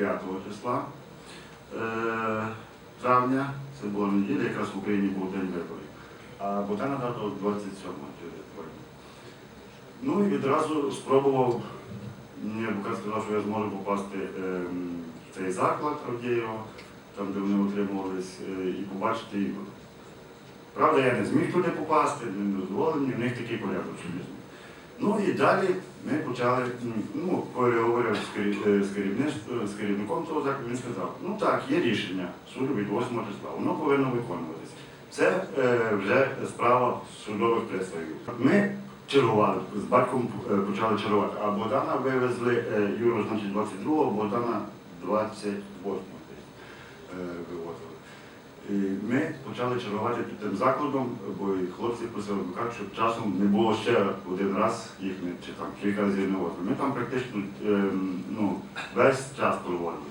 5 числа е, травня, це була неділя, якраз в Україні був день виборів. А Богдана дату 27 через два. Ну і відразу спробував, адвокат сказав, що я зможу попасти ем, в цей заклад Авдієва, там, де вони утримувались, е, і побачити ігор. Правда, я не зміг туди попасти, не дозволені, в них такий порядок, що не зміг. Ну і далі ми почали, ну, переговорив з, е, з, керівником того закладу, він сказав, ну так, є рішення суду від 8 числа, воно повинно виконуватися. Це е, вже справа судових представів. Ми чергували, з батьком е, почали чергувати, а Богдана вивезли, е, Юру, значить, 22-го, Богдана 28-го десь, е, вивозили. Ми почали чергувати під тим закладом, бо і хлопці просили адвокат, щоб часом не було ще один раз їх чи там кілька разів не возили. Ми там практично ем, ну, весь час проводили.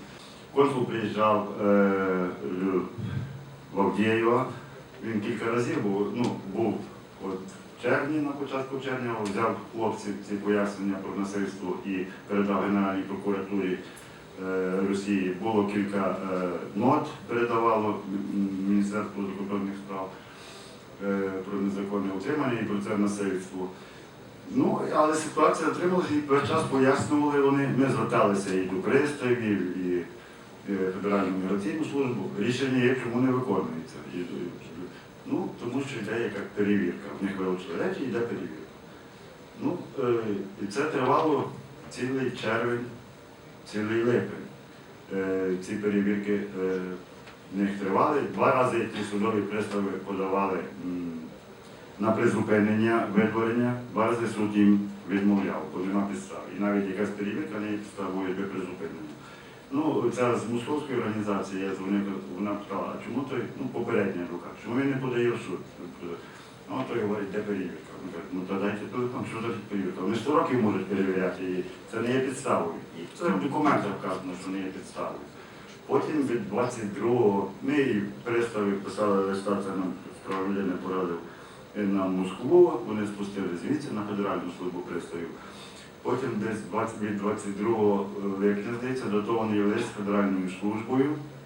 Консул приїжджав е, в- Авдієва, він кілька разів був, ну, був от в червні, на початку червня, взяв хлопців ці пояснення про насильство і передав Генеральній прокуратурі Росії. Було кілька е, нот, передавало Міністерство закордонних справ е, про незаконне утримання і про це насильство. Ну, але ситуація отрималася і весь час пояснювали вони. Ми зверталися і до приставів, і е, Федеральну міграційну службу. Рішення є, чому не виконується. Ну, тому що йде яка перевірка. В них вилучили речі, йде перевірка. Ну, е, і це тривало цілий червень, цілий липень. Е, ці перевірки е, в них тривали. Два рази ті судові пристави подавали на призупинення видворення, два рази суд їм відмовляв, бо нема підстав. І навіть якась перевірка не є підставою для призупинення. Ну, ця з московської організації, я дзвонив, вона питала, а чому той, ну, попередній адвокат, чому він не подає в суд? Ну, а той говорить, де перевірка? Він каже, ну то дайте що за перевірка? Вони 100 років можуть перевіряти її, це не є підставою. Це в документах вказано, що не є підставою. Потім від 22-го ми і пристави писали листа, це нам справа порадив е, на Москву, вони спустили звідси на Федеральну службу приставів. Потім десь 20, від 22 липня, здається, датований лист Федеральною службою, е, перес- е,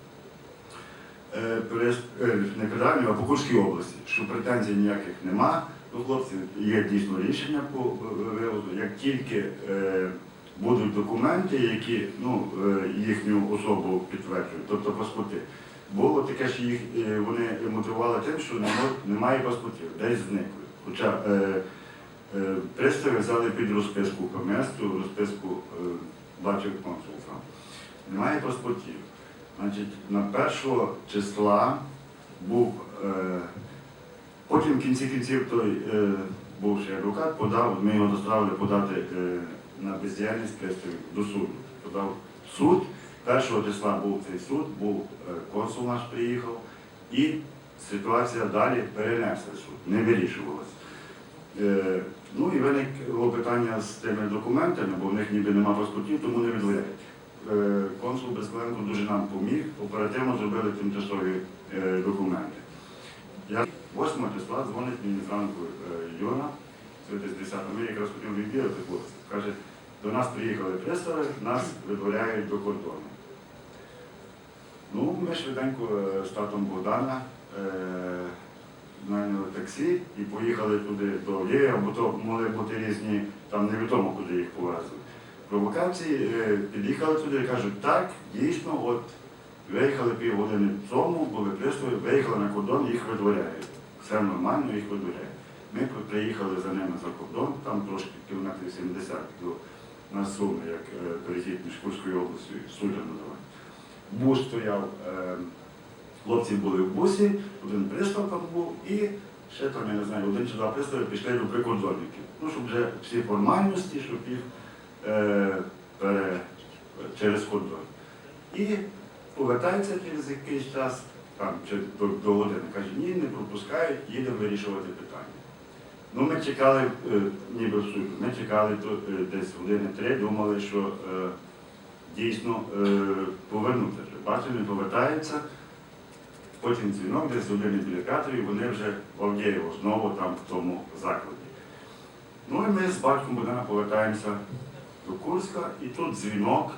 не Федеральною, а по Курській області, що претензій ніяких нема до хлопців, є дійсно рішення по е, вивозу. Як тільки е, будуть документи, які ну, е, їхню особу підтверджують, тобто паспорти. Було таке, що їх е, вони мотивували тим, що немає паспортів, десь зникли. Хоча е, е, пристави взяли під розписку ПМС, ту розписку е, бачив консул там. Немає паспортів. Значить, на першого числа був, е, потім в кінці кінців той е, бувший адвокат подав, ми його доставили подати е, на бездіяльність до суду. Подав суд. Першого числа був цей суд, був е, консул наш приїхав, і ситуація далі перенесли суд, не вирішувалася. Е, ну і виникло питання з тими документами, бо в них ніби нема паспортів, тому не відводять. Е, консул Безкленко дуже нам поміг, оперативно зробили тимчасові е, документи. Я 8 числа дзвонить мені зранку е, Юра, це десь 10 ми якраз хотів відвідати хлопців. Каже, до нас приїхали пристави, нас видворяють до кордону. Ну, ми швиденько е, з татом Богдана е, найняли таксі і поїхали туди до Авдієва, бо то могли бути різні, там невідомо, куди їх повезли. Провокації е, під'їхали туди і кажуть, так, дійсно, от виїхали півгодини тому, були пристави, виїхали на кордон, їх видворяють. Все нормально, їх видворяють. Ми приїхали за ними за кордон, там трошки кілометрів 70 до на Суми, як е, перехід між Курською областю і Суля. Бус стояв, е, хлопці були в бусі, один пристав там був і ще там, я не знаю, один чи два пристави пішли до прикордонників. Ну, щоб вже всі формальності, щоб їх через кордон. І повертається через якийсь час, там, до, до години, каже, ні, не пропускають, їдемо вирішувати питання. Ну, ми чекали, е, ніби в суд, ми чекали е, десь години три, думали, що е, дійсно е, повернуться. Бачимо, не повертаються. Потім дзвінок, десь години біля п'ятої, вони вже в Авдієво, знову там в тому закладі. Ну і ми з батьком Богдана повертаємося до Курська, і тут дзвінок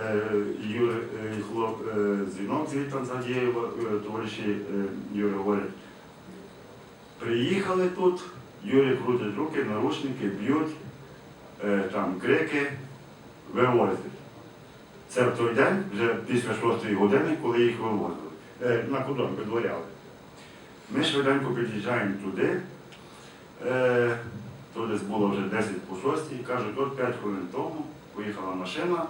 е, е, хлоп, е, дзвінок звідти з Гадєєва, е, товариші Юрій говорять, приїхали тут, Юрій крутить руки, наручники, б'ють, там крики, вивозять. Це в той день, вже після шостої години, коли їх вивозили. На кордон підворяли. Ми швиденько під'їжджаємо туди. То десь було вже 10 по 6, і кажуть, от 5 хвилин тому поїхала машина,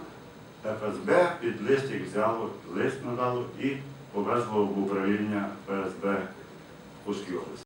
ФСБ під листик взяло, лист надало і повезло в управління ФСБ Курській області.